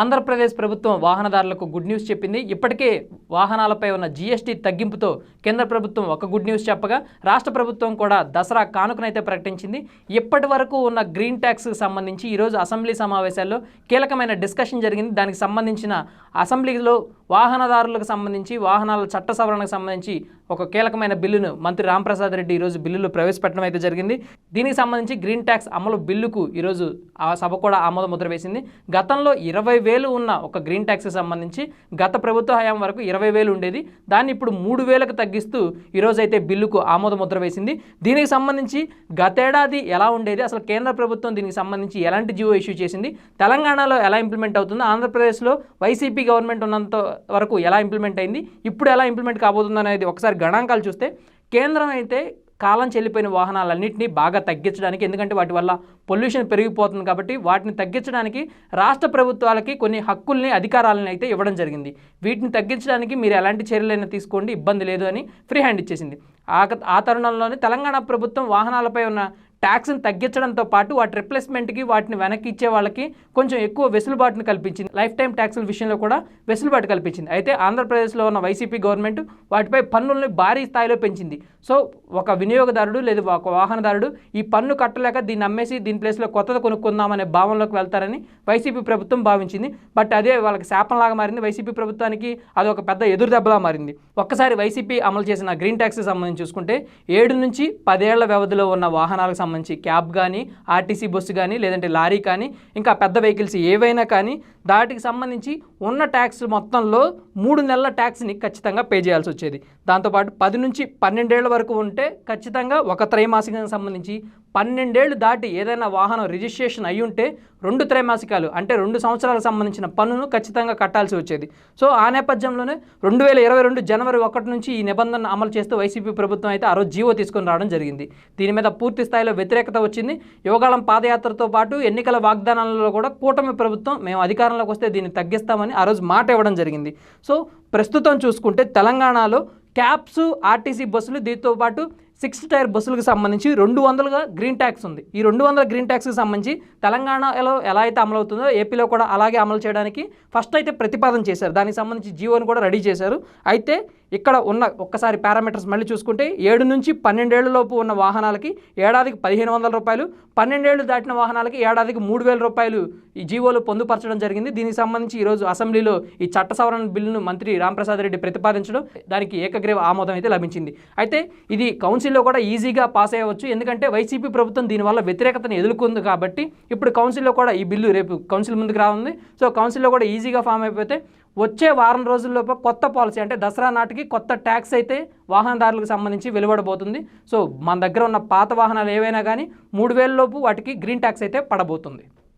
ఆంధ్రప్రదేశ్ ప్రభుత్వం వాహనదారులకు good news చెప్పింది. ఇప్పటికే వాహనాలపై ఉన్న జీఎస్టీ తగ్గింపుతో కేంద్ర ప్రభుత్వం ఒక గుడ్ న్యూస్ చెప్పగా రాష్ట్ర ప్రభుత్వం కూడా దసరా కానుకనైతే ప్రకటించింది. ఇప్పటి వరకు ఉన్న గ్రీన్ ట్యాక్స్కి సంబంధించి ఈరోజు అసెంబ్లీ సమావేశాల్లో కీలకమైన డిస్కషన్ జరిగింది. దానికి సంబంధించిన అసెంబ్లీలో వాహనదారులకు సంబంధించి వాహనాల చట్ట సవరణకు సంబంధించి ఒక కీలకమైన బిల్లును మంత్రి రాంప్రసాద్ రెడ్డి ఈరోజు బిల్లులో ప్రవేశపెట్టడం అయితే జరిగింది. దీనికి సంబంధించి గ్రీన్ ట్యాక్స్ అమలు బిల్లుకు ఈరోజు ఆ సభ కూడా ఆమోద ముద్ర వేసింది. గతంలో ఇరవై వేలు ఉన్న ఒక గ్రీన్ ట్యాక్స్కి సంబంధించి గత ప్రభుత్వ హయాం వరకు ఇరవై వేలు ఉండేది. దాన్ని ఇప్పుడు మూడు వేలకు తగ్గిస్తూ ఈరోజు అయితే బిల్లుకు ఆమోద ముద్ర వేసింది. దీనికి సంబంధించి గతేడాది ఎలా ఉండేది? అసలు కేంద్ర ప్రభుత్వం దీనికి సంబంధించి ఎలాంటి జియో ఇష్యూ చేసింది? తెలంగాణలో ఎలా ఇంప్లిమెంట్ అవుతుందో? ఆంధ్రప్రదేశ్లో వైసీపీ గవర్నమెంట్ ఉన్నంత వరకు ఎలా ఇంప్లిమెంట్ అయింది ఇప్పుడు ఎలా ఇంప్లిమెంట్ కాబోతుంది అనేది ఒకసారి గణాంకాలు చూస్తే కేంద్రం అయితే కాలం చెల్లిపోయిన వాహనాలన్నింటినీ బాగా తగ్గించడానికి ఎందుకంటే వాటి వల్ల పొల్యూషన్ పెరిగిపోతుంది కాబట్టి వాటిని తగ్గించడానికి రాష్ట్ర ప్రభుత్వాలకి కొన్ని హక్కుల్ని అధికారాలను అయితే ఇవ్వడం జరిగింది. వీటిని తగ్గించడానికి మీరు ఎలాంటి చర్యలైనా తీసుకోండి ఇబ్బంది లేదు అని ఫ్రీ హ్యాండ్ ఇచ్చేసింది. ఆ తరుణంలోనే తెలంగాణ ప్రభుత్వం వాహనాలపై ఉన్న ట్యాక్స్ని తగ్గించడంతో పాటు వాటి రిప్లేస్మెంట్కి వాటిని వెనక్కి ఇచ్చే వాళ్ళకి కొంచెం ఎక్కువ వెసులుబాటును కల్పించింది. లైఫ్ టైం ట్యాక్సుల విషయంలో కూడా వెసులుబాటు కల్పించింది. అయితే ఆంధ్రప్రదేశ్లో ఉన్న వైసీపీ గవర్నమెంట్ వాటిపై పన్నుల్ని భారీ స్థాయిలో పెంచింది. సో ఒక వినియోగదారుడు లేదా ఒక వాహనదారుడు ఈ పన్ను కట్టలేక దీన్ని అమ్మేసి దీని ప్లేస్లో కొత్తది కొనుక్కుందామనే భావనలోకి వెళ్తారని వైసీపీ ప్రభుత్వం భావించింది. బట్ అదే వాళ్ళకి శాపంలాగా మారింది. వైసీపీ ప్రభుత్వానికి అది ఒక పెద్ద ఎదురుదెబ్బలా మారింది. ఒక్కసారి వైసీపీ అమలు చేసిన గ్రీన్ ట్యాక్స్కి సంబంధించి చూసుకుంటే ఏడు నుంచి పదేళ్ళ వ్యవధిలో ఉన్న వాహనాలకు సంబంధించి క్యాబ్ కానీ ఆర్టీసీ బస్సు కానీ లేదంటే లారీ కానీ ఇంకా పెద్ద వెహికల్స్ ఏవైనా కానీ దాటికి సంబంధించి ఉన్న ట్యాక్స్ మొత్తంలో మూడు నెలల ట్యాక్స్ని ఖచ్చితంగా పే చేయాల్సి వచ్చేది. దాంతోపాటు పది నుంచి పన్నెండేళ్ళ వరకు ఉంటే ఖచ్చితంగా ఒక త్రైమాసికానికి సంబంధించి పన్నెండేళ్ళు దాటి ఏదైనా వాహనం రిజిస్ట్రేషన్ అయి ఉంటే రెండు త్రైమాసికాలు అంటే రెండు సంవత్సరాలకు సంబంధించిన పన్నును ఖచ్చితంగా కట్టాల్సి వచ్చేది. సో ఆ నేపథ్యంలోనే రెండు వేల ఇరవై రెండు జనవరి ఒకటి నుంచి ఈ నిబంధన అమలు చేస్తూ వైసీపీ ప్రభుత్వం అయితే ఆ రోజు జీవో తీసుకొని రావడం జరిగింది. దీని మీద పూర్తి స్థాయిలో వ్యతిరేకత వచ్చింది. యోగాళం పాదయాత్రతో పాటు ఎన్నికల వాగ్దానాలలో కూడా కూటమి ప్రభుత్వం మేము అధికారంలోకి వస్తే దీన్ని తగ్గిస్తామని ఆ రోజు మాట ఇవ్వడం జరిగింది. సో సో ప్రస్తుతం చూసుకుంటే తెలంగాణలో క్యాబ్స్ ఆర్టీసీ బస్సులు దీంతో పాటు సిక్స్త్ టైర్ బస్సులకు సంబంధించి రెండు వందలుగా గ్రీన్ ట్యాక్స్ ఉంది. ఈ రెండు వందల గ్రీన్ ట్యాక్స్కి సంబంధించి తెలంగాణలో ఎలా అయితే అమలు అవుతుందో ఏపీలో కూడా అలాగే అమలు చేయడానికి ఫస్ట్ అయితే ప్రతిపాదన చేశారు. దానికి సంబంధించి జీవోని కూడా రెడీ చేశారు. అయితే ఇక్కడ ఉన్న ఒక్కసారి పారామీటర్స్ మళ్ళీ చూసుకుంటే ఏడు నుంచి పన్నెండేళ్ళలోపు ఉన్న వాహనాలకి ఏడాదికి పదిహేను వందల రూపాయలు పన్నెండేళ్ళు దాటిన వాహనాలకి ఏడాదికి మూడు వేల రూపాయలు ఈ జీవోలు పొందుపరచడం జరిగింది. దీనికి సంబంధించి ఈరోజు అసెంబ్లీలో ఈ చట్ట సవరణ బిల్లును మంత్రి రాంప్రసాద్ రెడ్డి ప్రతిపాదించడం దానికి ఏకగ్రీవ ఆమోదం అయితే లభించింది. అయితే ఇది కౌన్సిల్లో కూడా ఈజీగా పాస్ అయ్యవచ్చు. ఎందుకంటే వైసీపీ ప్రభుత్వం దీనివల్ల వ్యతిరేకతను ఎదుర్కొంది కాబట్టి ఇప్పుడు కౌన్సిల్లో కూడా ఈ బిల్లు రేపు కౌన్సిల్ ముందుకు రానుంది. సో కౌన్సిల్లో కూడా ఈజీగా ఫామ్ అయిపోతే వచ్చే వారం రోజుల్లోపు కొత్త పాలసీ అంటే దసరా నాటికి కొత్త ట్యాక్స్ అయితే వాహనదారులకు సంబంధించి వెలువడబోతుంది. సో మన దగ్గర ఉన్న పాత వాహనాలు ఏవైనా కానీ మూడు వేలలోపు వాటికి గ్రీన్ ట్యాక్స్ అయితే పడబోతుంది.